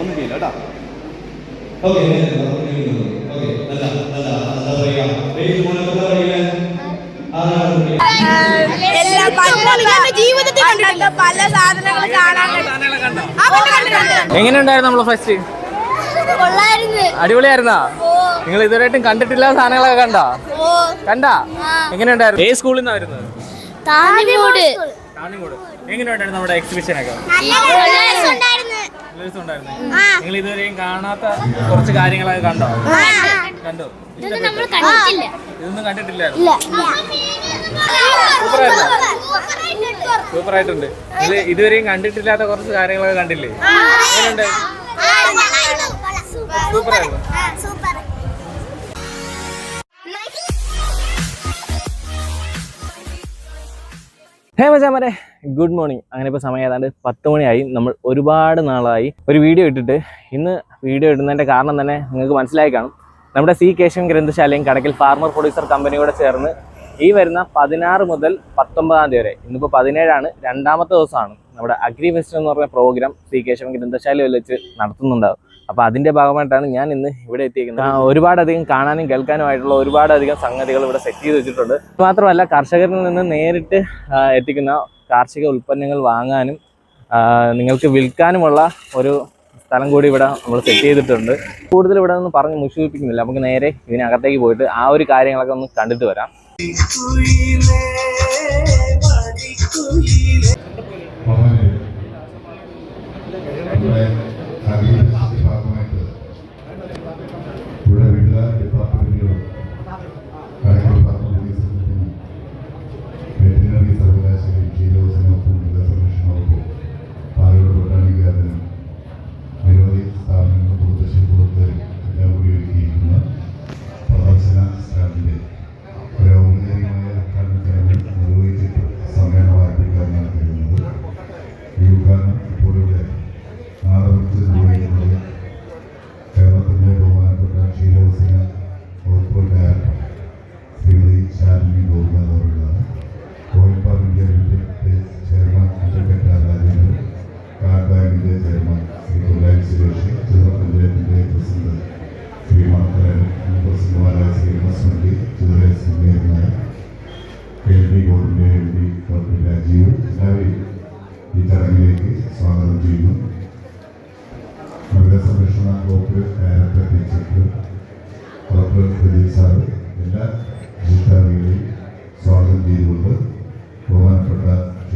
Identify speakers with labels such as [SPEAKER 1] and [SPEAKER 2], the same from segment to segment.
[SPEAKER 1] ഒന്നും ചെയ്യില്ല കേട്ടോ.
[SPEAKER 2] ഓക്കെ ഓക്കെ നല്ല നല്ല എന്താ എന്താ.
[SPEAKER 3] എങ്ങനെയുണ്ടായിരുന്നു നമ്മൾ ഫസ്റ്റ്
[SPEAKER 4] കൊള്ളായിരുന്നു.
[SPEAKER 3] അടിപൊളിയായിരുന്നാ? നിങ്ങൾ ഇതുവരെയായിട്ടും കണ്ടിട്ടില്ല സാധനങ്ങളൊക്കെ കണ്ടാ? കണ്ടാ? എങ്ങനെയുണ്ടായിരുന്നു? ഏത് സ്കൂളിൽ നിന്നായിരുന്നു എങ്ങനെയുണ്ടായിരുന്നു നമ്മുടെ എക്സിബിഷൻ ഒക്കെ? നിങ്ങൾ ഇതുവരെയും കാണാത്ത കുറച്ച് കാര്യങ്ങളൊക്കെ കണ്ടോ? കണ്ടോ?
[SPEAKER 4] നമ്മൾ കണ്ടിട്ടില്ല.
[SPEAKER 3] ഇതൊന്നും കണ്ടിട്ടില്ലായിരുന്നു. സൂപ്പർ ആയിട്ടുണ്ട് ഇത് ഇതുവരെയും കണ്ടിട്ടില്ലാത്ത കുറച്ച് കാര്യങ്ങളൊക്കെ കണ്ടില്ലേ? സൂപ്പർ ആയിരുന്നു
[SPEAKER 4] സൂപ്പർ
[SPEAKER 3] ഹേ മച്ചാമരെ ഗുഡ് മോർണിംഗ് അങ്ങനെ ഇപ്പോൾ സമയം ഏതാണ്ട് പത്ത് മണിയായി. നമ്മൾ ഒരുപാട് നാളായി. ഒരു വീഡിയോ ഇട്ടിട്ട്. ഇന്ന് വീഡിയോ ഇടുന്നതിന്റെ കാരണം തന്നെ നിങ്ങൾക്ക് മനസ്സിലായി കാണും. നമ്മുടെ സി കേശവൻ ഗ്രന്ഥശാലയും കടക്കിൽ ഫാർമർ പ്രൊഡ്യൂസർ കമ്പനിയോടെ ചേർന്ന് ഈ വരുന്ന പതിനാറ് മുതൽ പത്തൊമ്പതാം തീയതി വരെ ഇന്നിപ്പോൾ പതിനേഴാണ് രണ്ടാമത്തെ ദിവസമാണ് നമ്മുടെ അഗ്രി ഫെസ്റ്റ് എന്ന് പറഞ്ഞ പ്രോഗ്രാം സി കേശവൻ ഗ്രന്ഥശാലയിൽ വെച്ച് നടത്തുന്നുണ്ടാവും അപ്പോൾ അതിന്റെ ഭാഗമായിട്ടാണ് ഞാൻ ഇന്ന് ഇവിടെ എത്തിയിരിക്കുന്നത് ഒരുപാടധികം കാണാനും കേൾക്കാനുമായിട്ടുള്ള ഒരുപാടധികം സംഗതികൾ ഇവിടെ സെറ്റ് ചെയ്ത് വെച്ചിട്ടുണ്ട്. മാത്രമല്ല കർഷകരിൽ നിന്ന് നേരിട്ട് എത്തിക്കുന്ന കാർഷിക ഉൽപ്പന്നങ്ങൾ വാങ്ങാനും നിങ്ങൾക്ക് വിൽക്കാനുമുള്ള ഒരു സ്ഥലം കൂടി ഇവിടെ നമ്മൾ സെറ്റ് ചെയ്തിട്ടുണ്ട്. കൂടുതൽ ഇവിടെ നിന്ന് പറഞ്ഞ് മുഷിപ്പിക്കുന്നില്ല. നമുക്ക് നേരെ ഇതിനകത്തേക്ക് പോയിട്ട് ആ ഒരു കാര്യങ്ങളൊക്കെ ഒന്ന് കണ്ടിട്ട് വരാം.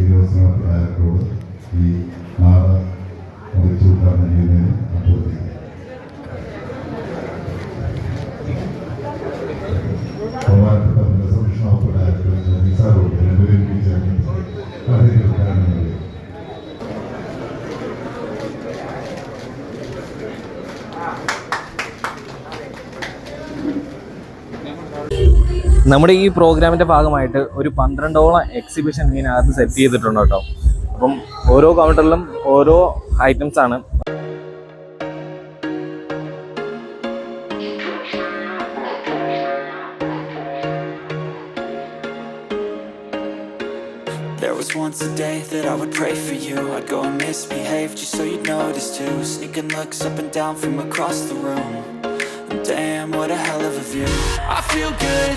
[SPEAKER 5] ബഹുമാനപ്പെട്ട ക്ഷീരോത്സവ ഈ നാട് മുറിച്ചു ഉദ്ഘാടനം അഭ്യർത്ഥിക്കുന്നു ബഹുമാനപ്പെട്ട മൃഗസംരക്ഷണ വകുപ്പ് ഡയറക്ടർ പ്രദീപ് സാറോട് രണ്ടുപേരും ഈ ചടങ്ങിൽ അതിന്റെ ഉദ്ഘാടനം നൽകുന്നു
[SPEAKER 3] നമ്മുടെ ഈ പ്രോഗ്രാമിന്റെ ഭാഗമായിട്ട് ഒരു പന്ത്രണ്ടോളം എക്സിബിഷൻ ഇതിനകത്ത് സെറ്റ് ചെയ്തിട്ടുണ്ട് കേട്ടോ അപ്പം ഓരോ കൗണ്ടറിലും ഓരോ ഐറ്റംസ് ആണ്
[SPEAKER 6] There was once a day that I would pray for you I'd go and misbehave just so you'd notice too Sneaking looks up and down from across the room Damn, what a hell of a view I feel good,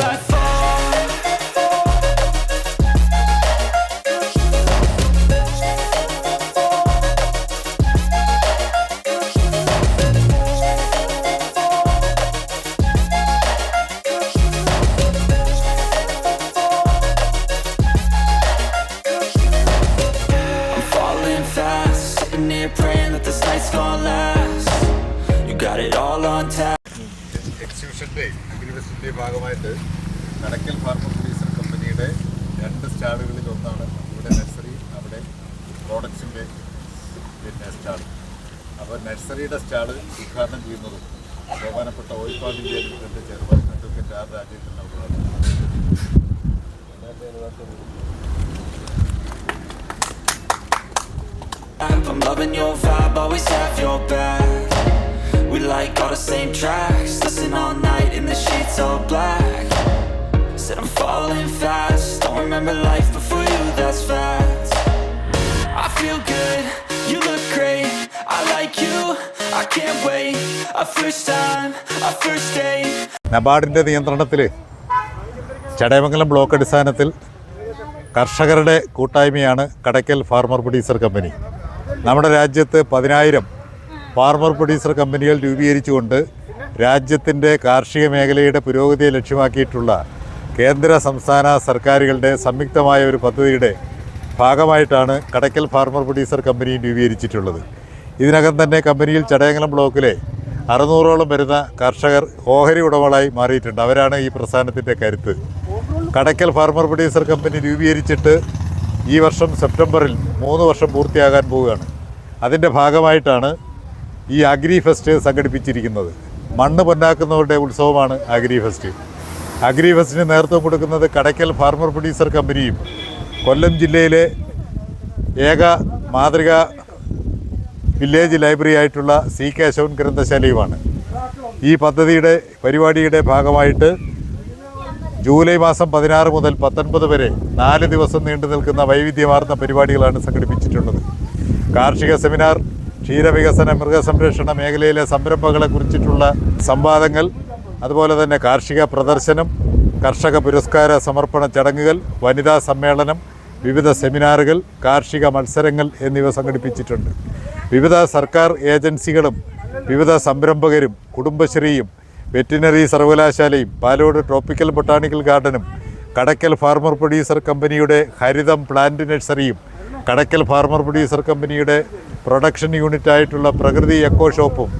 [SPEAKER 5] ഇതിന്റെ ഭാഗമായിട്ട് നടക്കൽ farmer producer കമ്പനിയുടെ രണ്ട് സ്റ്റാളുകളിൽ ഒന്നാണ് ഇവിടെ nursery അവിടെ പ്രോഡക്ട്സിന്റെ പിന്നെ stall. അപ്പോൾ നഴ്സറിയുടെ stall ഉദ്ഘാടനം ചെയ്യുന്നതും ബഹുമാനപ്പെട്ട ഓയിൽപാൽ ഇന്ത്യ ലിമിറ്റഡിന്റെ ചെയർമാൻ അഡ്വക്കേറ്റ് ആർ രാജേന്ദ്രൻ അവരുടെ I'm
[SPEAKER 6] loving your vibe, always have your back. We like all the same tracks, listen all night. All black. Said I'm falling fast. Don't remember life before you, that's fact. I feel good, you look great. I like you, I can't wait. A first time, a first date.
[SPEAKER 5] നബാർഡിന്റെ നിയന്ത്രണത്തിൽ Chadayamangalam block അടിസ്ഥാനത്തിൽ കർഷകരുടെ കൂട്ടായ്മയാണ് Kadakkal farmer producer company നമ്മുടെ രാജ്യത്ത് പതിനായിരം farmer producer കമ്പനികൾ രൂപീകരിച്ചുകൊണ്ട് രാജ്യത്തിന്റെ കാർഷിക മേഖലയുടെ പുരോഗതിയെ ലക്ഷ്യമാക്കിയിട്ടുള്ള കേന്ദ്ര സംസ്ഥാന സർക്കാരുകളുടെ സംയുക്തമായ ഒരു പദ്ധതിയുടെ ഭാഗമായിട്ടാണ് കടയ്ക്കൽ ഫാർമർ പ്രൊഡ്യൂസർ കമ്പനി രൂപീകരിച്ചിട്ടുള്ളത്. ഇതിനകം തന്നെ കമ്പനിയിൽ ചടയങ്ങലം ബ്ലോക്കിലെ അറുന്നൂറോളം വരുന്ന കർഷകർ ഓഹരി ഉടമകളായി മാറിയിട്ടുണ്ട്. അവരാണ് ഈ പ്രസ്ഥാനത്തിന്റെ കരുത്ത്. കടയ്ക്കൽ ഫാർമർ പ്രൊഡ്യൂസർ കമ്പനി രൂപീകരിച്ചിട്ട് ഈ വർഷം സെപ്റ്റംബറിൽ മൂന്ന് വർഷം പൂർത്തിയാകാൻ പോവുകയാണ്. അതിന്റെ ഭാഗമായിട്ടാണ് ഈ അഗ്രി ഫെസ്റ്റ് സംഘടിപ്പിച്ചിരിക്കുന്നത്. മണ്ണ് പൊന്നാക്കുന്നവരുടെ ഉത്സവമാണ് അഗ്രി ഫെസ്റ്റ്. അഗ്രി ഫെസ്റ്റിന് നേതൃത്വം കൊടുക്കുന്നത് കടയ്ക്കൽ ഫാർമർ പ്രൊഡ്യൂസർ കമ്പനിയും കൊല്ലം ജില്ലയിലെ ഏക മാതൃക വില്ലേജ് ലൈബ്രറി ആയിട്ടുള്ള സി കേശവൻ ഗ്രന്ഥശാലയുമാണ്. ഈ പദ്ധതിയുടെ പരിപാടിയുടെ ഭാഗമായിട്ട് ജൂലൈ മാസം പതിനാറ് മുതൽ പത്തൊൻപത് വരെ നാല് ദിവസം നീണ്ടു നിൽക്കുന്ന വൈവിധ്യമാർന്ന പരിപാടികളാണ് സംഘടിപ്പിച്ചിട്ടുള്ളത്. കാർഷിക സെമിനാർ ക്ഷീരവികസന മൃഗസംരക്ഷണ മേഖലയിലെ സംരംഭങ്ങളെ കുറിച്ചിട്ടുള്ള സംവാദങ്ങൾ അതുപോലെ തന്നെ കാർഷിക പ്രദർശനം കർഷക പുരസ്കാര സമർപ്പണ ചടങ്ങുകൾ വനിതാ സമ്മേളനം വിവിധ സെമിനാറുകൾ കാർഷിക മത്സരങ്ങൾ എന്നിവ സംഘടിപ്പിച്ചിട്ടുണ്ട്. വിവിധ സർക്കാർ ഏജൻസികളും വിവിധ സംരംഭകരും കുടുംബശ്രീയും വെറ്റിനറി സർവകലാശാലയും പാലോട് ട്രോപ്പിക്കൽ ബൊട്ടാണിക്കൽ ഗാർഡനും കടക്കൽ ഫാർമർ പ്രൊഡ്യൂസർ കമ്പനിയുടെ ഹരിതം പ്ലാന്റ് നഴ്സറിയും കടക്കൽ ഫാർമർ പ്രൊഡ്യൂസർ കമ്പനിയുടെ പ്രൊഡക്ഷൻ യൂണിറ്റായിട്ടുള്ള പ്രകൃതി എക്കോ ഷോപ്പും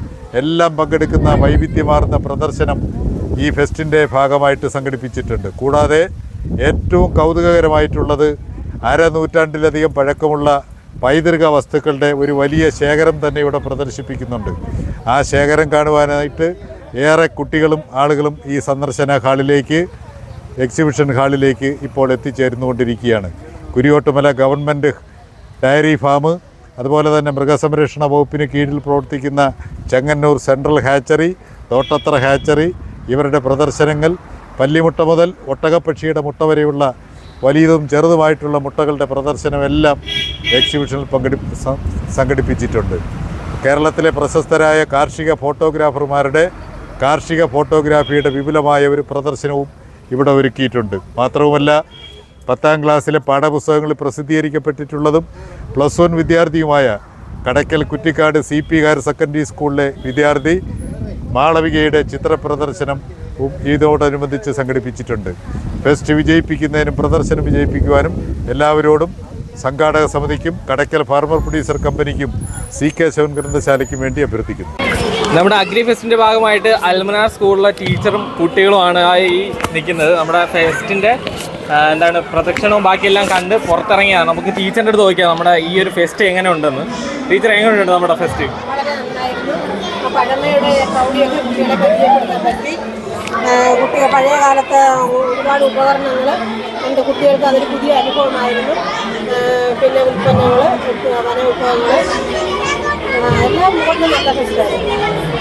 [SPEAKER 5] എല്ലാം പങ്കെടുക്കുന്ന വൈവിധ്യമാർന്ന പ്രദർശനം ഈ ഫെസ്റ്റിന്റെ ഭാഗമായിട്ട് സംഘടിപ്പിച്ചിട്ടുണ്ട്. കൂടാതെ ഏറ്റവും കൗതുകകരമായിട്ടുള്ളത് അരനൂറ്റാണ്ടിലധികം പഴക്കമുള്ള പൈതൃക വസ്തുക്കളുടെ ഒരു വലിയ ശേഖരം തന്നെ ഇവിടെ പ്രദർശിപ്പിക്കുന്നുണ്ട്. ആ ശേഖരം കാണുവാനായിട്ട് ഏറെ കുട്ടികളും ആളുകളും ഈ സന്ദർശന ഹാളിലേക്ക് എക്സിബിഷൻ ഹാളിലേക്ക് ഇപ്പോൾ എത്തിച്ചേർന്നുകൊണ്ടിരിക്കുകയാണ്. കുരിയോട്ടുമല ഗവൺമെന്റ് ഡയറി ഫാം അതുപോലെ തന്നെ മൃഗസംരക്ഷണ വകുപ്പിന് കീഴിൽ പ്രവർത്തിക്കുന്ന ചെങ്ങന്നൂർ സെൻട്രൽ ഹാച്ചറി തോട്ടത്ര ഹാച്ചറി ഇവരുടെ പ്രദർശനങ്ങൾ പല്ലിമുട്ട മുതൽ ഒട്ടകപ്പക്ഷിയുടെ മുട്ട വരെയുള്ള വലിയതും ചെറുതുമായിട്ടുള്ള മുട്ടകളുടെ പ്രദർശനമെല്ലാം എക്സിബിഷനിൽ പങ്കെടു സംഘടിപ്പിച്ചിട്ടുണ്ട്. കേരളത്തിലെ പ്രശസ്തരായ കാർഷിക ഫോട്ടോഗ്രാഫർമാരുടെ കാർഷിക ഫോട്ടോഗ്രാഫിയുടെ വിപുലമായ ഒരു പ്രദർശനവും ഇവിടെ ഒരുക്കിയിട്ടുണ്ട്. മാത്രവുമല്ല പത്താം ക്ലാസ്സിലെ പാഠപുസ്തകങ്ങളിൽ പ്രസിദ്ധീകരിക്കപ്പെട്ടിട്ടുള്ളതും plus one വിദ്യാർത്ഥിയുമായ Kadakkal Kuttikkad C P higher secondary സ്കൂളിലെ വിദ്യാർത്ഥി മാളവികയുടെ ചിത്ര പ്രദർശനം ഇതോടനുബന്ധിച്ച് സംഘടിപ്പിച്ചിട്ടുണ്ട്. ഫെസ്റ്റ് വിജയിപ്പിക്കുന്നതിനും പ്രദർശനം വിജയിപ്പിക്കുവാനും എല്ലാവരോടും സംഘാടക സമിതിക്കും കടയ്ക്കൽ ഫാർമർ പ്രൊഡ്യൂസർ കമ്പനിക്കും സി കെ ശിവൻ ഗ്രന്ഥശാലയ്ക്കും വേണ്ടി അഭ്യർത്ഥിക്കുന്നു.
[SPEAKER 3] നമ്മുടെ അഗ്രി ഫെസ്റ്റിന്റെ ഭാഗമായിട്ട് അൽമനാർ സ്കൂളിലെ ടീച്ചറും കുട്ടികളുമാണ് ഈ നിൽക്കുന്നത്. നമ്മുടെ ഫെസ്റ്റിന്റെ ആ, എന്താണ് പ്രദക്ഷിണവും ബാക്കിയെല്ലാം കണ്ട് പുറത്തിറങ്ങിയാണ് നമുക്ക് ടീച്ചറിന്റെ അടുത്ത് ചോദിക്കാം നമ്മുടെ ഈ ഒരു ഫെസ്റ്റ് എങ്ങനെ ഉണ്ടെന്ന്. ടീച്ചർ എങ്ങനെയുണ്ട് നമ്മുടെ ഫെസ്റ്റ്
[SPEAKER 7] കുട്ടികൾ പഴയ കാലത്ത് ഒരുപാട് ഉപകരണങ്ങൾ എന്റെ കുട്ടികൾക്ക് അതൊരു പുതിയ അനുഭവമായിരുന്നു. പിന്നെ ഉൽപ്പന്നങ്ങൾ വന വിഭവങ്ങൾ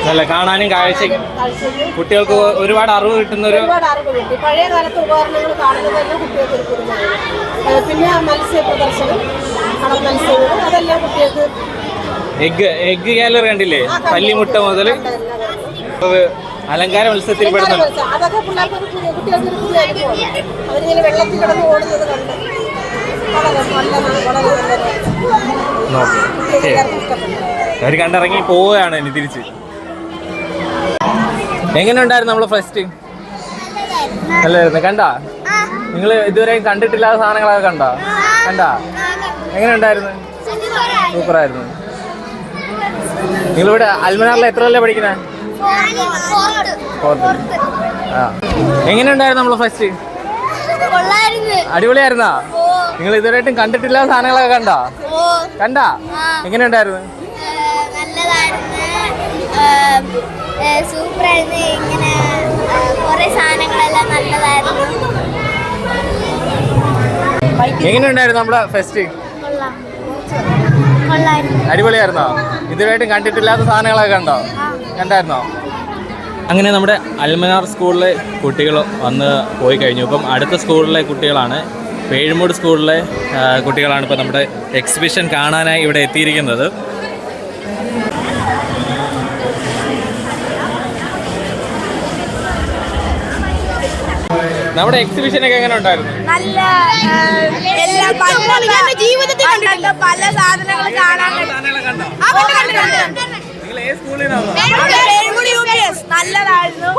[SPEAKER 7] നല്ല
[SPEAKER 3] കാണാനും കാഴ്ച
[SPEAKER 7] കാഴ്ചയ്ക്ക്
[SPEAKER 3] കുട്ടികൾക്ക് ഒരുപാട് അറിവ് കിട്ടുന്ന ഒരു
[SPEAKER 7] പഴയ കാലത്ത് ഉപകരണങ്ങൾ കാണുന്നത് തന്നെ കുട്ടികൾക്ക് ഒരു പുതുമയാണ്. ആ, പിന്നെ മത്സ്യ പ്രദർശനം കടൽ മത്സ്യങ്ങൾ അതെല്ലാം കുട്ടികൾക്ക്
[SPEAKER 3] എഗ് എഗ് ഗാലറി കണ്ടില്ലേ? പല്ലിമുട്ട മുതൽ അലങ്കാര മത്സരത്തിൽ പെടുന്നുണ്ട്
[SPEAKER 7] മത്സ്യം. അതൊക്കെ പിള്ളേർക്ക് കുട്ടികൾക്ക് ഒരു പുതിയ അനുഭവമാണ് അവരിങ്ങനെ വെള്ളത്തിൽ കിടന്ന് ഓടുന്നത് കണ്ട്. വളരെ നല്ല വളരെ നല്ലത് ഇഷ്ടപ്പെട്ടു.
[SPEAKER 3] അവർ കണ്ടിറങ്ങി പോവുകയാണ് ഇനി തിരിച്ച്. എങ്ങനെ ഉണ്ടായിരുന്നു നമ്മളെ ഫസ്റ്റ് നല്ലായിരുന്നു കണ്ടാ? നിങ്ങൾ ഇതുവരെ കണ്ടിട്ടില്ലാത്ത സാധനങ്ങളൊക്കെ കണ്ടാ? കണ്ടാ? എങ്ങനെ ഉണ്ടായിരുന്നു സൂപ്പറായിരുന്നു. നിങ്ങളിവിടെ അൽമനാറിൽ എത്ര അല്ലേ പഠിക്കണേ ആ. എങ്ങനെ ഉണ്ടായിരുന്നു നമ്മളെ ഫസ്റ്റ് അടിപൊളിയായിരുന്നാ? നിങ്ങൾ ഇതുവരെയായിട്ടും കണ്ടിട്ടില്ലാത്ത സാധനങ്ങളൊക്കെ കണ്ടാ?
[SPEAKER 4] കണ്ട
[SPEAKER 3] കണ്ടാ? എങ്ങനെ ഉണ്ടായിരുന്നു
[SPEAKER 4] ഏ, നല്ലതായിരുന്നു സൂപ്പറായിരുന്നു. ഇങ്ങനെ കുറേ സാധനങ്ങളെല്ലാം നല്ലതായിരുന്നു.
[SPEAKER 3] എങ്ങനെ ഉണ്ടായിരുന്നു നമ്മുടെ ഫെസ്റ്റ് അടിപൊളിയായിരുന്നോ? ഇതുവരായിട്ടും കണ്ടിട്ടില്ലാത്ത സാധനങ്ങളൊക്കെ ഉണ്ടോ കണ്ടായിരുന്നോ? അങ്ങനെ നമ്മുടെ അൽമനാർ സ്കൂളിലെ കുട്ടികൾ വന്ന് പോയി കഴിഞ്ഞു. ഇപ്പം അടുത്ത സ്കൂളിലെ കുട്ടികളാണ്. പേഴുമൂട് സ്കൂളിലെ കുട്ടികളാണ് ഇപ്പോൾ നമ്മുടെ എക്സിബിഷൻ കാണാനായി ഇവിടെ എത്തിയിരിക്കുന്നത്. നമ്മുടെ എക്സിബിഷൻ ഒക്കെ എങ്ങനെ ഉണ്ടായിരുന്നു?
[SPEAKER 2] നല്ല എല്ലാ ജീവിതത്തിൽ കണ്ടിട്ടുണ്ട്. പല സാധനങ്ങൾ കാണാൻ നല്ലതായിരുന്നു.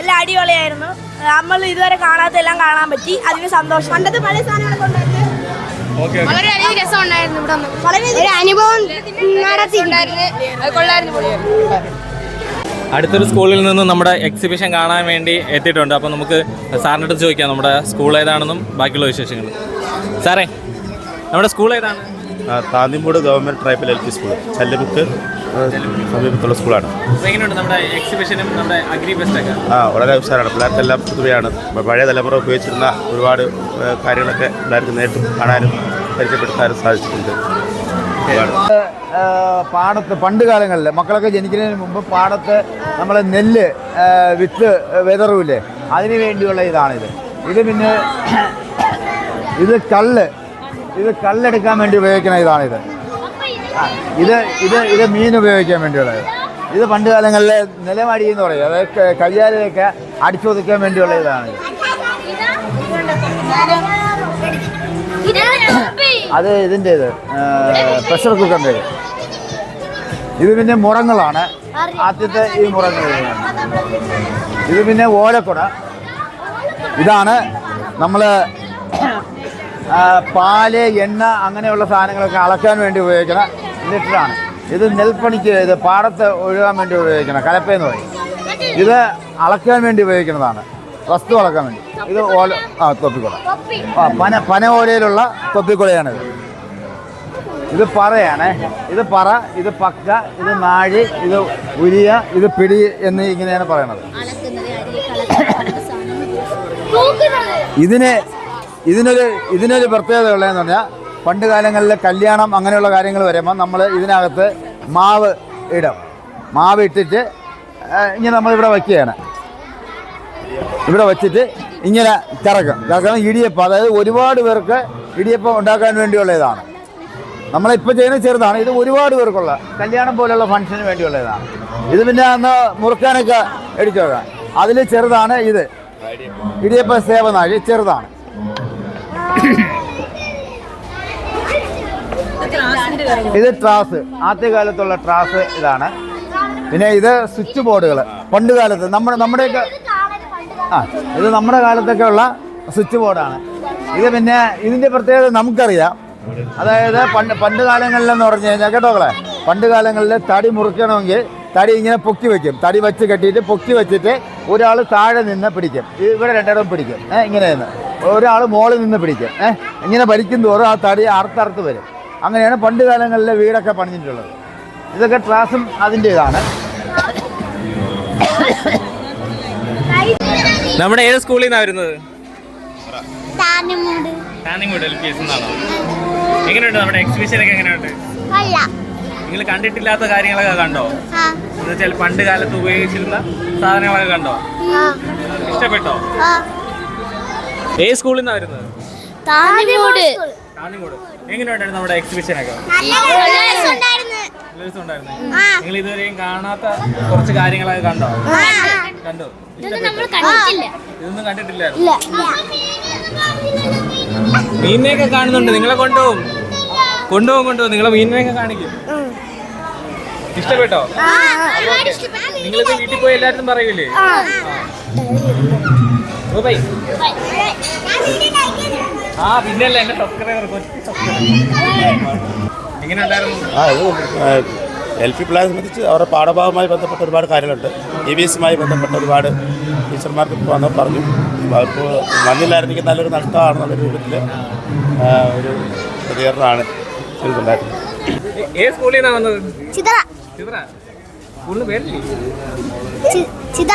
[SPEAKER 2] എല്ലാം അടിപൊളിയായിരുന്നു. നമ്മൾ ഇതുവരെ കാണാത്ത എല്ലാം കാണാൻ പറ്റി. അതിന് സന്തോഷം. പണ്ടത്തെ പല സാധനങ്ങളൊക്കെ ഉണ്ടായിരുന്നു. വളരെയധികം രസമുണ്ടായിരുന്നു ഇവിടെ വളരെ ഒരു അനുഭവം കൊള്ളായിരുന്നു
[SPEAKER 3] അടുത്തൊരു സ്കൂളിൽ നിന്ന് നമ്മുടെ എക്സിബിഷൻ കാണാൻ വേണ്ടി എത്തിയിട്ടുണ്ട്. അപ്പോൾ നമുക്ക് സാറിന്റെ അടുത്ത് ചോദിക്കാം നമ്മുടെ സ്കൂൾ ഏതാണെന്നും ബാക്കിയുള്ള വിശേഷങ്ങൾ. സാറേ നമ്മുടെ സ്കൂൾ ഏതാണ്?
[SPEAKER 8] Thannimoodu government tribal L P school Challumukku സമീപത്തുള്ള സ്കൂളാണ്.
[SPEAKER 3] എങ്ങനെയുണ്ട് നമ്മുടെ എക്സിബിഷനും നമ്മുടെ അഗ്രി ഫെസ്റ്റൊക്കെ
[SPEAKER 8] ആ വളരെ ഉഷാറാണ്. പിള്ളേർക്കെല്ലാം പൊതുവെയാണ്. പഴയ തലമുറ ഉപയോഗിച്ചിരുന്ന ഒരുപാട് കാര്യങ്ങളൊക്കെ പിള്ളേർക്ക് നേരിട്ട് കാണാനും പരിചയപ്പെടുത്താനും സാധിച്ചിട്ടുണ്ട്.
[SPEAKER 9] പാടത്ത് പണ്ട് കാലങ്ങളിൽ മക്കളൊക്കെ ജനിക്കുന്നതിന് മുമ്പ് പാടത്ത് നമ്മൾ നെല്ല് വിത്ത് വിതറൂലേ അതിന് വേണ്ടിയുള്ള ഇതാണിത്. ഇത് പിന്നെ ഇത് കള്ള്. ഇത് കള്ളെടുക്കാൻ വേണ്ടി ഉപയോഗിക്കുന്ന ഇതാണിത്. ഇത് ഇത് ഇത് മീൻ ഉപയോഗിക്കാൻ വേണ്ടിയുള്ളത്. ഇത് പണ്ട് കാലങ്ങളിൽ നിലമടി എന്ന് പറയും. അതായത് കയ്യാലിലൊക്കെ അടിച്ചൊതുക്കാൻ വേണ്ടിയുള്ള ഇതാണിത്. അത് ഇതിന്റെ ഇത് പ്രഷർ കുക്കറിന്റെ ഇത്. പിന്നെ മുറങ്ങളാണ്. ആദ്യത്തെ ഈ മുറങ്ങൾ ഇത് പിന്നെ ഓലക്കുട. ഇതാണ് നമ്മൾ പാൽ എണ്ണ അങ്ങനെയുള്ള സാധനങ്ങളൊക്കെ അളക്കാൻ വേണ്ടി ഉപയോഗിക്കുന്ന ലിറ്ററാണ്. ഇത് നെൽപ്പണിക്ക് ഇത് പാടത്ത് ഒഴുകാൻ വേണ്ടി ഉപയോഗിക്കണം കലപ്പയെന്ന് പറയും. ഇത് അളക്കാൻ വേണ്ടി ഉപയോഗിക്കുന്നതാണ്. വസ്തു അളക്കാൻ വേണ്ടി. ഇത് ഓല ആ തൊപ്പിക്കുട. ആ പന പന ഓലയിലുള്ള തൊപ്പിക്കുടയാണിത്. ഇത് പറയാണേ. ഇത് പറ ഇത് പക്ക ഇത് നാഴി ഇത് ഉരിയ ഇത് പിടി എന്ന് ഇങ്ങനെയാണ് പറയണത്. ഇതിന് ഇതിനൊരു ഇതിനൊരു പ്രത്യേകത ഉള്ളതെന്ന് പറഞ്ഞാൽ പണ്ട് കാലങ്ങളിൽ കല്യാണം അങ്ങനെയുള്ള കാര്യങ്ങൾ വരുമ്പോൾ നമ്മൾ ഇതിനകത്ത് മാവ് ഇടും. മാവ് ഇട്ടിട്ട് ഇങ്ങനെ നമ്മളിവിടെ വയ്ക്കുകയാണ്. ഇവിടെ വെച്ചിട്ട് ഇങ്ങനെ കറക്കും. കറക്കണം ഇടിയപ്പം. അതായത് ഒരുപാട് പേർക്ക് ഇടിയപ്പം ഉണ്ടാക്കാൻ വേണ്ടിയുള്ള ഇതാണ് നമ്മളിപ്പോൾ ചെയ്യുന്നത് ചെറുതാണ്. ഇത് ഒരുപാട് പേർക്കുള്ള കല്യാണം പോലുള്ള ഫംഗ്ഷന് വേണ്ടിയുള്ള ഇതാണ് ഇത് പിന്നെ അന്ന് മുറുക്കാനൊക്കെ എടുത്തു വെക്കാം. അതിൽ ചെറുതാണ് ഇത്. ഇടിയപ്പ സേവനാഴി ചെറുതാണ്. ഇത് ട്രാസ്. ആദ്യകാലത്തുള്ള ട്രാസ് ഇതാണ്. പിന്നെ ഇത് സ്വിച്ച് ബോർഡുകൾ പണ്ട് കാലത്ത് നമ്മുടെ നമ്മുടെയൊക്കെ ആ ഇത് നമ്മുടെ കാലത്തൊക്കെ ഉള്ള സ്വിച്ച് ബോർഡാണ്. ഇത് പിന്നെ ഇതിന്റെ പ്രത്യേകത നമുക്കറിയാം. അതായത് പണ്ട് പണ്ട് കാലങ്ങളിലെന്ന് പറഞ്ഞു കഴിഞ്ഞാൽ കേട്ടോകളെ പണ്ട് കാലങ്ങളിൽ തടി മുറിക്കണമെങ്കിൽ തടി ഇങ്ങനെ പൊക്കി വെക്കും. തടി വെച്ച് കെട്ടിയിട്ട് പൊക്കി വെച്ചിട്ട് ഒരാൾ താഴെ നിന്ന് പിടിക്കും. ഇവിടെ രണ്ടിടം പിടിക്കും. ഏഹ് ഇങ്ങനെ നിന്ന് ഒരാൾ മുകളിൽ നിന്ന് പിടിക്കും. ഏഹ് ഇങ്ങനെ ഭരിക്കും തോറും ആ തടി അറുത്തറുത്ത് വരും. അങ്ങനെയാണ് പണ്ട് കാലങ്ങളിലെ വീടൊക്കെ പണിഞ്ഞിട്ടുള്ളത്. ഇതൊക്കെ ട്രാസും അതിന്റെ ഇതാണ്
[SPEAKER 3] നമ്മുടെ ഏത് സ്കൂളിൽ നിന്നാണ് വരുന്നത്?
[SPEAKER 4] താന്നിമൂട്.
[SPEAKER 3] ടാനിങ്ങോട്ട് എൽ പി എസ് എന്നാണോ എങ്ങനെയുണ്ട് നമ്മുടെ എങ്ങനെയുണ്ട്?
[SPEAKER 4] കൊള്ളാം.
[SPEAKER 3] നിങ്ങൾ കണ്ടിട്ടില്ലാത്ത കാര്യങ്ങളൊക്കെ കണ്ടോ? എന്ന് വെച്ചാൽ പണ്ട് കാലത്ത് ഉപയോഗിച്ചിരുന്ന സാധനങ്ങളൊക്കെ കണ്ടോ? ഇഷ്ടപ്പെട്ടോ? ഏത് സ്കൂളിൽ നിന്നാണ് വരുന്നത്? എങ്ങനെയുണ്ടായിരുന്നു നമ്മുടെ എക്സിബിഷൻ ഒക്കെ? നിങ്ങൾ ഇതുവരെയും കാണാത്ത കുറച്ച് കാര്യങ്ങളൊക്കെ കണ്ടോ? കണ്ടോ? ഇതൊന്നും കണ്ടിട്ടില്ലായിരുന്നു. മീനിനെയൊക്കെ കാണുന്നുണ്ട്. നിങ്ങളെ കൊണ്ടുപോകും. കൊണ്ടുപോകും കൊണ്ടുപോകും. നിങ്ങളെ മീനിനെയൊക്കെ കാണിക്കും. ഇഷ്ടപ്പെട്ടോ? നിങ്ങളിത് വീട്ടിൽ പോയി എല്ലാരും പറയൂലേ? ഓ ബൈ. ആ പിന്നല്ല എന്റെ സബ്സ്ക്രൈബർ. എങ്ങനെ ഉണ്ടായിരുന്നു
[SPEAKER 8] എൽ പി പിള്ളേരെ സംബന്ധിച്ച് അവരുടെ പാഠഭാഗവുമായി ബന്ധപ്പെട്ട ഒരുപാട് കാര്യങ്ങളുണ്ട്. ഇ വി എസുമായി ബന്ധപ്പെട്ട ഒരുപാട് ടീച്ചർമാർക്ക് വന്ന് പറഞ്ഞു. അപ്പോൾ മണ്ണില്ലായിരുന്നെങ്കിൽ നല്ലൊരു നഷ്ടമാണെന്നുള്ള രൂപത്തിൽ ഒരു പ്രതികരണമാണ് ചെയ്തിട്ടുണ്ടായിരുന്നത്
[SPEAKER 3] ഏ- ഏത് സ്കൂളിൽ നിന്നാണ് വന്നത്?
[SPEAKER 4] ചിതറ.
[SPEAKER 3] ചിത്ര സ്കൂളിന് പേരില്ലേ?
[SPEAKER 4] ചി- ചിത.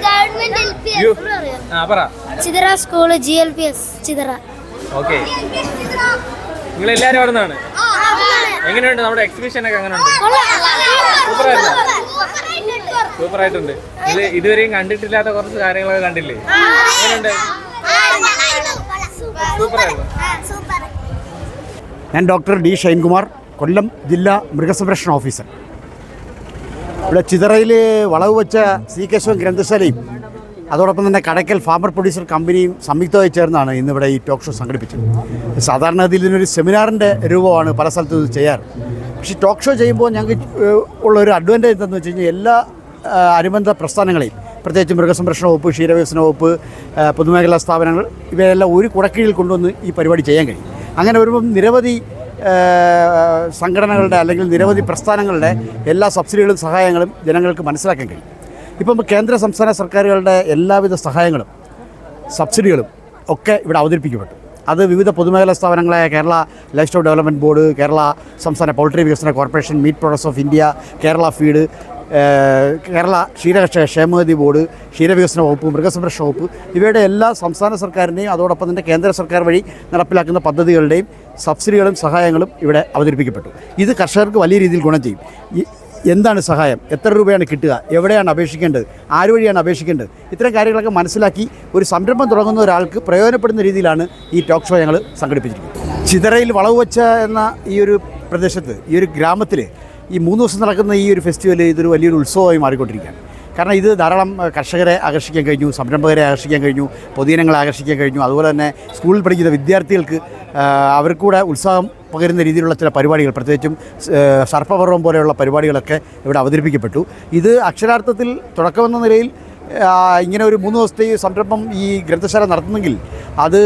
[SPEAKER 4] Government L P
[SPEAKER 3] U. ആ പറ.
[SPEAKER 4] Chithara school G L P S Chithara.
[SPEAKER 3] Okay. നിങ്ങൾ എല്ലാരും അവിടെ നിന്നാണ്? എങ്ങനെയുണ്ട് നമ്മുടെ എക്സിബിഷൻ ഒക്കെ എങ്ങനെയുണ്ട്? സൂപ്പർ ആയിട്ടുണ്ട് ഇത് ഇതുവരെയും കണ്ടിട്ടില്ലാത്ത കുറച്ച് കാര്യങ്ങളൊക്കെ കണ്ടില്ലേ? എങ്ങനെയുണ്ട്?
[SPEAKER 10] ഞാൻ ഡോക്ടർ ഡി ഷൈൻകുമാർ കൊല്ലം ജില്ലാ മൃഗസംരക്ഷണ ഓഫീസർ. ഇവിടെ ചിതറയിൽ വളവ് വെച്ച സി കേശവൻ ഗ്രന്ഥശാലയും അതോടൊപ്പം തന്നെ കടയ്ക്കൽ ഫാമർ പ്രൊഡ്യൂസർ കമ്പനിയും സംയുക്തമായി ചേർന്നാണ് ഇന്നിവിടെ ഈ ടോക്ക് ഷോ സംഘടിപ്പിച്ചത്. സാധാരണഗതിയിൽ ഇതിനൊരു സെമിനാറിന്റെ രൂപമാണ് പല സ്ഥലത്തും ഇത് ചെയ്യാറ്. പക്ഷേ ടോക്ക് ഷോ ചെയ്യുമ്പോൾ ഞങ്ങൾക്ക് ഉള്ള ഒരു അഡ്വാന്റേജ് എന്താണെന്ന് വെച്ച് കഴിഞ്ഞാൽ എല്ലാ അനുബന്ധ പ്രസ്ഥാനങ്ങളെയും പ്രത്യേകിച്ച് മൃഗസംരക്ഷണ വകുപ്പ് ക്ഷീരവികസന വകുപ്പ് പൊതുമേഖലാ സ്ഥാപനങ്ങൾ ഇവയെല്ലാം ഒരു കുടക്കീഴിൽ കൊണ്ടുവന്ന് ഈ പരിപാടി ചെയ്യാൻ കഴിയും. അങ്ങനെ വരുമ്പം നിരവധി സംഘടനകളുടെ അല്ലെങ്കിൽ നിരവധി പ്രസ്ഥാനങ്ങളുടെ എല്ലാ സബ്സിഡികളും സഹായങ്ങളും ജനങ്ങൾക്ക് മനസ്സിലാക്കാൻ കഴിയും. ഇപ്പം കേന്ദ്ര സംസ്ഥാന സർക്കാരുകളുടെ എല്ലാവിധ സഹായങ്ങളും സബ്സിഡികളും ഒക്കെ ഇവിടെ അവതരിപ്പിക്കപ്പെട്ടു. അത് വിവിധ പൊതുമേഖലാ സ്ഥാപനങ്ങളായ Kerala livestock development board Kerala സംസ്ഥാന പൗൾട്രി വികസന corporation meat products of India Kerala feed Kerala ക്ഷീരകർഷക ക്ഷേമനിധി ബോർഡ് ക്ഷീരവികസന വകുപ്പ് മൃഗസംരക്ഷണ വകുപ്പ് ഇവയുടെ എല്ലാ സംസ്ഥാന സർക്കാരിന്റെയും അതോടൊപ്പം തന്നെ കേന്ദ്ര സർക്കാർ വഴി നടപ്പിലാക്കുന്ന പദ്ധതികളുടെയും സബ്സിഡികളും സഹായങ്ങളും ഇവിടെ അവതരിപ്പിക്കപ്പെട്ടു. ഇത് കർഷകർക്ക് വലിയ രീതിയിൽ ഗുണം ചെയ്യും. എന്താണ് സഹായം? എത്ര രൂപയാണ് കിട്ടുക? എവിടെയാണ് അപേക്ഷിക്കേണ്ടത്? ആര് വഴിയാണ് അപേക്ഷിക്കേണ്ടത്? ഇത്തരം കാര്യങ്ങളൊക്കെ മനസ്സിലാക്കി ഒരു സംരംഭം തുടങ്ങുന്ന ഒരാൾക്ക് പ്രയോജനപ്പെടുന്ന രീതിയിലാണ് ഈ ടോക്ക് ഷോ ഞങ്ങൾ സംഘടിപ്പിച്ചിരിക്കുന്നത്. ചിതറയിൽ വളവ് വെച്ച എന്ന ഈ ഒരു പ്രദേശത്ത് ഈ ഒരു ഗ്രാമത്തിൽ ഈ മൂന്ന് ദിവസം നടക്കുന്ന ഈ ഒരു ഫെസ്റ്റിവൽ ഇതൊരു വലിയൊരു ഉത്സവമായി മാറിക്കൊണ്ടിരിക്കുകയാണ്. കാരണം ഇത് ധാരാളം കർഷകരെ ആകർഷിക്കാൻ കഴിഞ്ഞു സംരംഭകരെ ആകർഷിക്കാൻ കഴിഞ്ഞു പൊതുജനങ്ങളെ ആകർഷിക്കാൻ കഴിഞ്ഞു. അതുപോലെ തന്നെ സ്കൂളിൽ പഠിക്കുന്ന വിദ്യാർത്ഥികൾക്ക് അവർക്കൂടെ ഉത്സാഹം പകരുന്ന രീതിയിലുള്ള ചില പരിപാടികൾ പ്രത്യേകിച്ചും സർപ്പപർവം പോലെയുള്ള പരിപാടികളൊക്കെ ഇവിടെ അവതരിപ്പിക്കപ്പെട്ടു. ഇത് അക്ഷരാർത്ഥത്തിൽ തുടക്കമെന്ന നിലയിൽ ഇങ്ങനെ ഒരു മൂന്ന് ദിവസത്തെ സംരംഭം ഈ ഗ്രന്ഥശാല നടത്തുന്നെങ്കിൽ അത്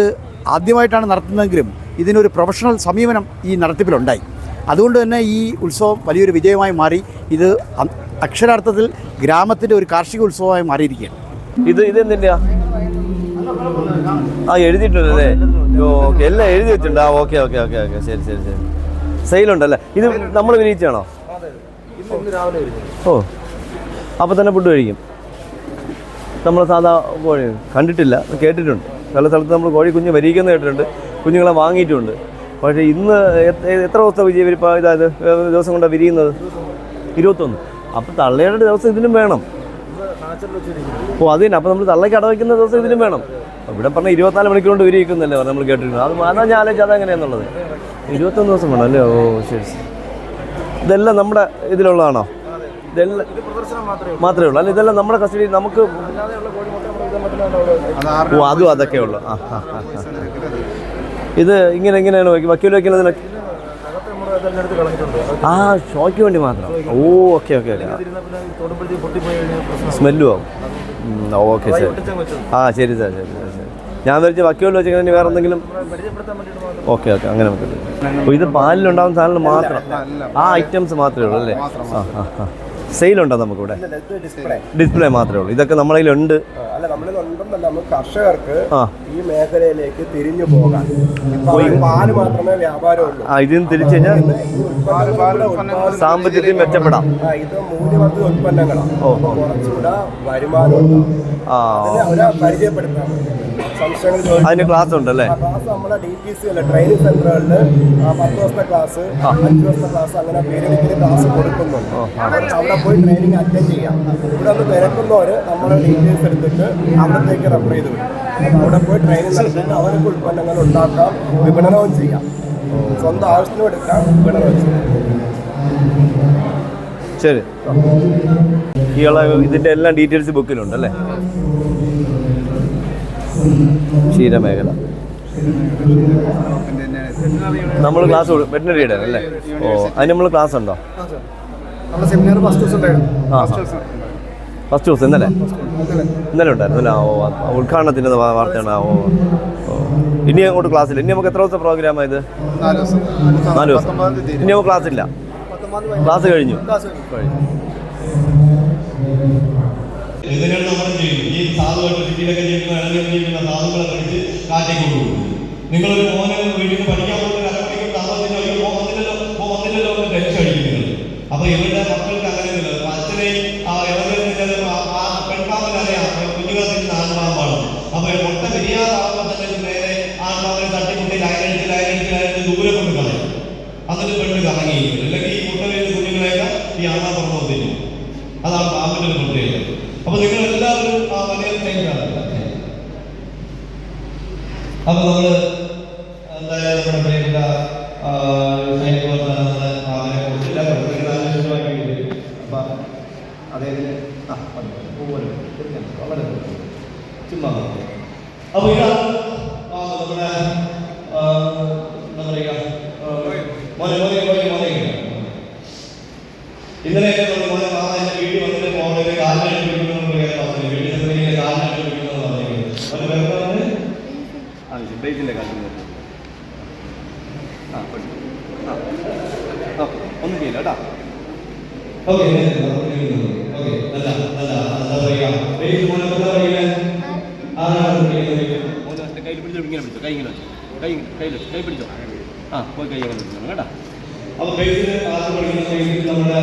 [SPEAKER 10] ആദ്യമായിട്ടാണ് നടത്തുന്നതെങ്കിലും ഇതിനൊരു പ്രൊഫഷണൽ സമീപനം ഈ നടത്തിപ്പിലുണ്ടായി. അതുകൊണ്ട് തന്നെ ഈ ഉത്സവം വലിയൊരു വിജയമായി മാറി. ഇത് അക്ഷരാർത്ഥത്തിൽ ഗ്രാമത്തിന്റെ ഒരു കാർഷിക ഉത്സവമായി മാറിയിരിക്കുകയാണ്.
[SPEAKER 1] ഇത് ഇത് എന്തിന്റെയാ ആ എഴുതിയിട്ടുണ്ടല്ലേ ഓക്കെ. എല്ലാം എഴുതി വെച്ചിട്ടുണ്ട്. ആ ഓക്കെ ഓക്കെ ഓക്കെ ഓക്കെ. ശരി ശരി ശരി. സെയിലുണ്ടല്ലേ? ഇത് നമ്മൾ വിനയിച്ചാണോ ഓ. അപ്പോൾ തന്നെ ഫുഡ് കഴിക്കും. നമ്മൾ സാധാ കോഴി കണ്ടിട്ടില്ല. കേട്ടിട്ടുണ്ട്. പല സ്ഥലത്ത് നമ്മൾ കോഴി കുഞ്ഞ് വരിയിക്കുന്ന കേട്ടിട്ടുണ്ട്. കുഞ്ഞുങ്ങളെ വാങ്ങിയിട്ടുമുണ്ട് പക്ഷേ ഇന്ന് എത്ര ദിവസത്തെ വിജയ വിരിപ്പ ഇതായത് ദിവസം കൊണ്ടാണ് വിരിയുന്നത്? ഇരുപത്തൊന്ന്. അപ്പോൾ തള്ളയുടെ ദിവസം ഇതിനും വേണം. ഓ അത് തന്നെ. അപ്പോൾ നമ്മൾ തള്ളയ്ക്ക് അടവയ്ക്കുന്ന ദിവസം ഇതിനും വേണം. ഇവിടെ പറഞ്ഞ ഇരുപത്തിനാല് മണിക്കൂർ കൊണ്ട് വിരിയിക്കുന്നല്ലേ പറഞ്ഞ് നമ്മൾ കേട്ടിരുന്നു അത് അതാ ഞാൻ ആലോചിച്ചത് അതെങ്ങനെയാന്നുള്ളത് ഇരുപത്തൊന്ന് ദിവസം വേണം അല്ലേ? ഓ ശരി ഇതെല്ലാം നമ്മുടെ ഇതിലുള്ളതാണോ? ഇതെല്ലാം മാത്രമേ ഉള്ളൂ. അല്ല ഇതെല്ലാം നമ്മുടെ കസ്റ്റഡി നമുക്ക് ഓ അതും അതൊക്കെ ഉള്ളു. ആ ആ, ആ. ഇത് ഇങ്ങനെ എങ്ങനെയാണ് വക്കീൽ വയ്ക്കുന്നത് ആ ഷോയ്ക്ക് വേണ്ടി മാത്രം. ഓ ഓക്കെ ഓക്കെ ഓക്കെ. സ്മെല്ലും ഓക്കെ ശരി. ആ ശരി സാർ ശരി ഞാൻ വിചാരിച്ച വക്കീൽ വെച്ചിങ്ങനെ വേറെ എന്തെങ്കിലും ഓക്കെ ഓക്കെ അങ്ങനെ അപ്പോൾ ഇത് പാലിലുണ്ടാകുന്ന സാധനങ്ങൾ മാത്രം. ആ ഐറ്റംസ് മാത്രമേ ഉള്ളൂ അല്ലേ? ആ ആ ആ. സെയിലുണ്ടോ നമുക്കിവിടെ? ഡിസ്പ്ലേ മാത്രമേ ഉള്ളൂ. ഇതൊക്കെ നമ്മുടെ കയ്യിലുണ്ട്
[SPEAKER 11] നമുക്ക് കർഷകർക്ക് ഈ മേഖലയിലേക്ക് തിരിഞ്ഞു പോകാൻ. പാൽ മാത്രമേ വ്യാപാരമുള്ളൂ.
[SPEAKER 1] ഇതിന് തിരിച്ചു കഴിഞ്ഞാൽ സാമ്പത്തികത്തിൽ മെച്ചപ്പെടാം.
[SPEAKER 11] ഇത് മൂല്യവർദ്ധിത ഉൽപ്പന്നങ്ങളാണ്. കുറച്ചുകൂടെ വരുമാനം
[SPEAKER 1] ആ.
[SPEAKER 11] പരിചയപ്പെടുത്താൻ
[SPEAKER 1] അതിന് ക്ലാസ് ഉണ്ട്
[SPEAKER 11] അല്ലേ ക്ലാസ് നമ്മളെ ഡി പി സി അല്ല? ട്രെയിനിങ് സെന്ററുകളിൽ പത്ത് ദിവസത്തെ ക്ലാസ് അഞ്ച് ദിവസത്തെ ക്ലാസ് അങ്ങനെ പീരിയഡിക്കലി ക്ലാസ് കൊടുക്കുന്നുണ്ട് അവിടെ പോയി ട്രെയിനിങ് അറ്റൻഡ് ചെയ്യാം. ഇവിടെ ഒന്ന് തിരക്കുന്നവർ നമ്മളെ ഡീറ്റെയിൽസ് എടുത്തിട്ട് അവിടത്തേക്ക് റെഫർ ചെയ്ത് വിടും. അവിടെ പോയി ട്രെയിനിങ് നടത്തിയിട്ട് അവർക്ക് ഉൽപ്പന്നങ്ങൾ ഉണ്ടാക്കാം വിപണനവും ചെയ്യാം. സ്വന്തം ആവശ്യത്തിനും എടുക്കാം വിപണനം ചെയ്യാം.
[SPEAKER 1] ശരി. ഇയാളെ ഇതിന്റെ എല്ലാം ഡീറ്റെയിൽസ് ബുക്കിലുണ്ട് അല്ലേ ക്ഷീരമേഖല നമ്മൾ ക്ലാസ് വെറ്റിനറിയുടെ അല്ലേ? ഓ അതിന് നമ്മൾ ക്ലാസ് ഉണ്ടോ?
[SPEAKER 11] ഫസ്റ്റ് ദിവസം
[SPEAKER 1] ദിവസം ഇന്നലെ? ഇന്നലെ ഉണ്ടായിരുന്നു അല്ലേ? ഓ ഉദ്ഘാടനത്തിന്റെ വാർത്തയാണ്. ഓ ഓ. ഇനി അങ്ങോട്ട് ക്ലാസ്സില്ല ഇനി നമുക്ക് എത്ര ദിവസത്തെ പ്രോഗ്രാമാണ് ഇത്?
[SPEAKER 11] നാല് ദിവസം.
[SPEAKER 1] ദിവസം. ഇനി നമുക്ക് ക്ലാസ് ഇല്ല. ക്ലാസ് കഴിഞ്ഞു. കഴിഞ്ഞു.
[SPEAKER 12] ഇതിനാണ് നമ്മൾ ചെയ്യുന്നത്. ഈ സാധുവായിട്ട് സിറ്റിയിലൊക്കെ ജീവിക്കുന്ന ഇടങ്ങളിൽ ജീവിക്കുന്ന സാധുക്കളെ പഠിച്ച് കാറ്റേക്ക് കൊണ്ടുപോകും. നിങ്ങളൊരു മോനെ വീട്ടിൽ നിന്ന് പഠിക്കാൻ പോകുന്ന അരമണിക്കൂർ താമസിച്ചിട്ട് അയ്യോ പോ വന്നില്ലല്ലോ പോ വന്നില്ലല്ലോ എന്ന് ടെൻഷൻ അടിക്കുന്നത് അപ്പൊ ഇവരുടെ മക്കൾക്ക് അങ്ങനെയൊന്നുമില്ല അപ്പൊ അച്ഛനെയും ആ ഇവരുടെ ആ പെൺപാമ്പിനറിയാം കുഞ്ഞുങ്ങളെ തിരിച്ച് ആൺപാമ്പാണ് അപ്പൊ മുട്ട വിരിയാറാകുമ്പോൾ തന്നെ ഇത് നേരെ ആൺപാമ്പിനെ തട്ടിമുട്ടി ലൈനടിച്ച് ലൈനടിച്ച് ലൈനടിച്ച് ദൂരെ കൊണ്ട് കളയും ഈ ആണാ പുറത്ത് വന്നിരിക്കും അതാണ് പാമ്പിന്റെ ഒരു പ്രത്യേകത അപ്പൊ നിങ്ങൾ എല്ലാവരും ആ വലിയ ടൈമിലാണ് അപ്പൊ നമ്മൾ എന്തായാലും നമ്മുടെ പ്രിയപ്പെട്ട ആ, സൈനിക വർദ്ധന നമ്മുടെ പാമ്പിനെ കുറിച്ച് എല്ലാം പഠിപ്പിക്കുന്ന ആലോചിച്ചുമാക്കി വരും. അപ്പൊ അദ്ദേഹത്തിന് ആ മതി, മതി. പോവുമല്ലോ. തീർച്ചയായും. വളരെ നന്ദി. ചുമ്മാ നോക്കുക. അപ്പൊ ഇത് നമ്മുടെ എന്താ പറയുക മോനെ മോനെ മോനെ മോനെ. ഇന്നലെ മോനെ മാമ എന്റെ വീട്ടിൽ വന്നിട്ട് മോനെ കാലിനെ പിടിക്കുന്നു പറഞ്ഞു വീട്ടിൽ നിന്ന് കാലിനെ പറഞ്ഞിരിക്കുന്നത് അവന്റെ പേരെന്താണ്?
[SPEAKER 1] കാര്യം ആ ഒന്നും ചെയ്യില്ല കേട്ടോ.
[SPEAKER 12] ഓക്കെ നല്ല നല്ല എന്താ പറയുക വെയിൽ മോനെ എന്താ പറയുക ആരാണ് വിളിക്കുന്നത്?
[SPEAKER 1] മോനെ ഒറ്റ കയ്യിൽ പിടിച്ചോ ഇങ്ങനെ പിടിച്ചോ കൈ ഇങ്ങനെ വെച്ചോ കൈ ഇങ്ങനെ കയ്യിൽ വെച്ചോ കൈ പിടിച്ചോ ആ പോയി കൈ പിടിച്ചോ കേട്ടോ?
[SPEAKER 12] അപ്പൊ ബേസിൽ ആദ്യം പഠിക്കുന്ന ബേസിൽ നമ്മുടെ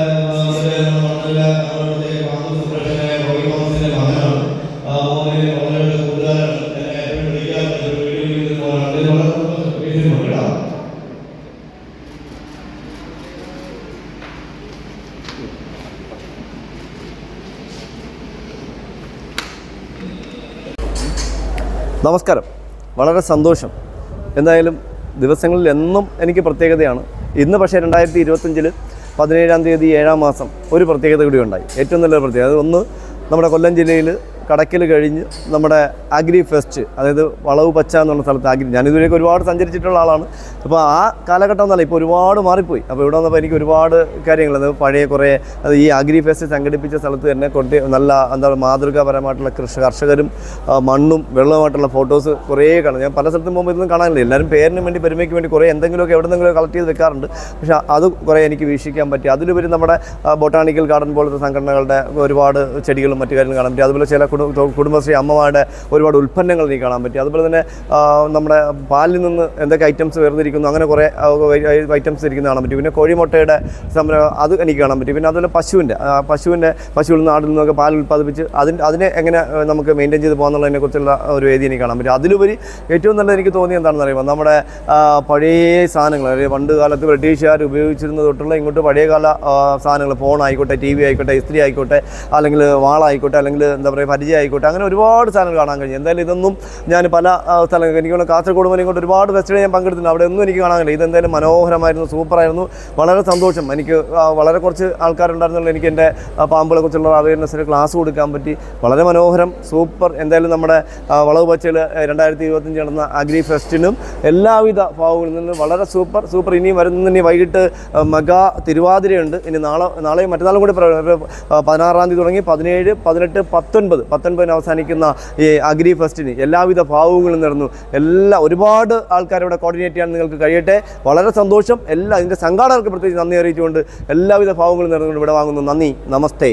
[SPEAKER 1] നമസ്കാരം. വളരെ സന്തോഷം. എന്തായാലും ദിവസങ്ങളിൽ എന്നും എനിക്ക് പ്രത്യേകതയാണ്. ഇന്ന് പക്ഷേ രണ്ടായിരത്തി ഇരുപത്തഞ്ചിൽ പതിനേഴാം തീയതി ഏഴാം മാസം ഒരു പ്രത്യേകത കൂടി ഉണ്ടായി. ഏറ്റവും നല്ലൊരു പ്രത്യേകത. ഒന്ന് നമ്മുടെ കൊല്ലം ജില്ലയിൽ കടക്കൽ കഴിഞ്ഞ് നമ്മുടെ അഗ്രി ഫെസ്റ്റ് അതായത് വളവ് പച്ച എന്നുള്ള സ്ഥലത്ത് അഗ്രി ഞാൻ ഇതുവരെയൊക്കെ ഒരുപാട് സഞ്ചരിച്ചിട്ടുള്ള ആളാണ്. അപ്പോൾ ആ കാലഘട്ടം എന്നല്ല ഇപ്പോൾ ഒരുപാട് മാറിപ്പോയി. അപ്പോൾ ഇവിടെ വന്നപ്പോൾ എനിക്ക് ഒരുപാട് കാര്യങ്ങൾ അത് പഴയ കുറേ അത് ഈ അഗ്രി ഫെസ്റ്റ് സംഘടിപ്പിച്ച സ്ഥലത്ത് തന്നെ കൊണ്ട് നല്ല എന്താ പറയുക മാതൃകാപരമായിട്ടുള്ള കൃഷി കർഷകരും മണ്ണും വെള്ളവുമായിട്ടുള്ള ഫോട്ടോസ് കുറേ കാണും. ഞാൻ പല സ്ഥലത്തും പോകുമ്പോൾ ഇതൊന്നും കാണാനില്ല. എല്ലാവരും പേരിനും വേണ്ടി പെരുമയ്ക്ക് വേണ്ടി കുറേ എന്തെങ്കിലുമൊക്കെ എവിടെ നിന്നെങ്കിലും കളക്ട് ചെയ്ത് വെക്കാറുണ്ട്. പക്ഷേ അത് കുറേ എനിക്ക് വീക്ഷിക്കാൻ പറ്റി. അതിലുപരി നമ്മുടെ ബൊട്ടാണിക്കൽ ഗാർഡൻ പോലത്തെ സംഘടനകളുടെ ഒരുപാട് ചെടികളും മറ്റു കാര്യങ്ങളും കാണാൻ പറ്റി. അതുപോലെ ചില കുടുംബശ്രീ അമ്മമാരുടെ ഒരുപാട് ഉൽപ്പന്നങ്ങൾ എനിക്ക് കാണാൻ പറ്റി. അതുപോലെ തന്നെ നമ്മുടെ പാലിൽ നിന്ന് എന്തൊക്കെ ഐറ്റംസ് വേർതിരിക്കുന്നു അങ്ങനെ കുറേ ഐറ്റംസ് ഇരിക്കുന്നത് കാണാൻ പറ്റും. പിന്നെ കോഴിമുട്ടയുടെ സംരംഭം അത് എനിക്ക് കാണാൻ പറ്റും. പിന്നെ അതുപോലെ പശുവിന്റെ പശുവിന്റെ പശുവിൽ നിന്ന് ആടിൽ നിന്നൊക്കെ പാൽ ഉൽപ്പാദിപ്പിച്ച് അതിന് അതിനെ എങ്ങനെ നമുക്ക് മെയിന്റെയിൻ ചെയ്ത് പോകാന്നുള്ളതിനെ കുറിച്ചുള്ള ഒരു വേദി എനിക്ക് കാണാൻ പറ്റും. അതിലുപരി ഏറ്റവും നല്ലത് എനിക്ക് തോന്നിയത് എന്താണെന്ന് അറിയുമ്പോൾ നമ്മുടെ പഴയ സാധനങ്ങൾ അതായത് പണ്ട് കാലത്ത് ബ്രിട്ടീഷുകാർ ഉപയോഗിച്ചിരുന്നത് തൊട്ടുള്ള ഇങ്ങോട്ട് പഴയകാല സാധനങ്ങൾ ഫോൺ ആയിക്കോട്ടെ ടി വി ആയിക്കോട്ടെ ഇസ്ത്രി ആയിക്കോട്ടെ അല്ലെങ്കിൽ വാളായിക്കോട്ടെ അല്ലെങ്കിൽ എന്താ പറയുക പരിചയം ആയിക്കോട്ടെ അങ്ങനെ ഒരുപാട് സാധനങ്ങൾ കാണാൻ കഴിഞ്ഞു. എന്തായാലും ഇതൊന്നും ഞാൻ പല സ്ഥലങ്ങൾ എനിക്ക് കാസർഗോഡ് വരെ ഇങ്ങോട്ട് ഒരുപാട് ഫെസ്റ്റിവൽ ഞാൻ പങ്കെടുത്തിട്ടുണ്ട്. അവിടെ ഒന്നും എനിക്ക് കാണാൻ കഴിയില്ല. ഇതെന്തായാലും മനോഹരമായിരുന്നു സൂപ്പറായിരുന്നു. വളരെ സന്തോഷം. എനിക്ക് വളരെ കുറച്ച് ആൾക്കാരുണ്ടായിരുന്നുള്ളൂ. എനിക്ക് എന്റെ പാമ്പുകളെ കുറിച്ചുള്ള അവയർനെസ്സിന് ക്ലാസ് കൊടുക്കാൻ പറ്റി. വളരെ മനോഹരം സൂപ്പർ. എന്തായാലും നമ്മുടെ വളവ് പച്ചയിൽ രണ്ടായിരത്തി ഇരുപത്തഞ്ച് നടന്ന അഗ്രി ഫെസ്റ്റിനും എല്ലാവിധ ഭാവങ്ങളിൽ നിന്നും വളരെ സൂപ്പർ സൂപ്പർ. ഇനിയും വരുന്ന ഇനി വൈകിട്ട് മെഗാ തിരുവാതിരയുണ്ട്. ഇനി നാളെ നാളെയും മറ്റന്നാളും കൂടി പതിനാറാം തീയതി തുടങ്ങി പതിനേഴ് പതിനെട്ട് പത്തൊൻപത്. പത്തൊൻപതിന് അവസാനിക്കുന്ന ഈ അഗ്രി ഫെസ്റ്റിന് എല്ലാവിധ ഭാവങ്ങളും നേർന്നു. എല്ലാ ഒരുപാട് ആൾക്കാർ ഇവിടെ കോർഡിനേറ്റ് ചെയ്യാൻ നിങ്ങൾക്ക് കഴിയട്ടെ. വളരെ സന്തോഷം. എല്ലാ ഇതിന്റെ സംഘാടകർക്ക് പ്രത്യേകിച്ച് നന്ദി അറിയിച്ചുകൊണ്ട് എല്ലാവിധ ഭാവങ്ങളും നേർന്നുകൊണ്ട് ഇവിടെ വാങ്ങുന്നു. നന്ദി. നമസ്തേ.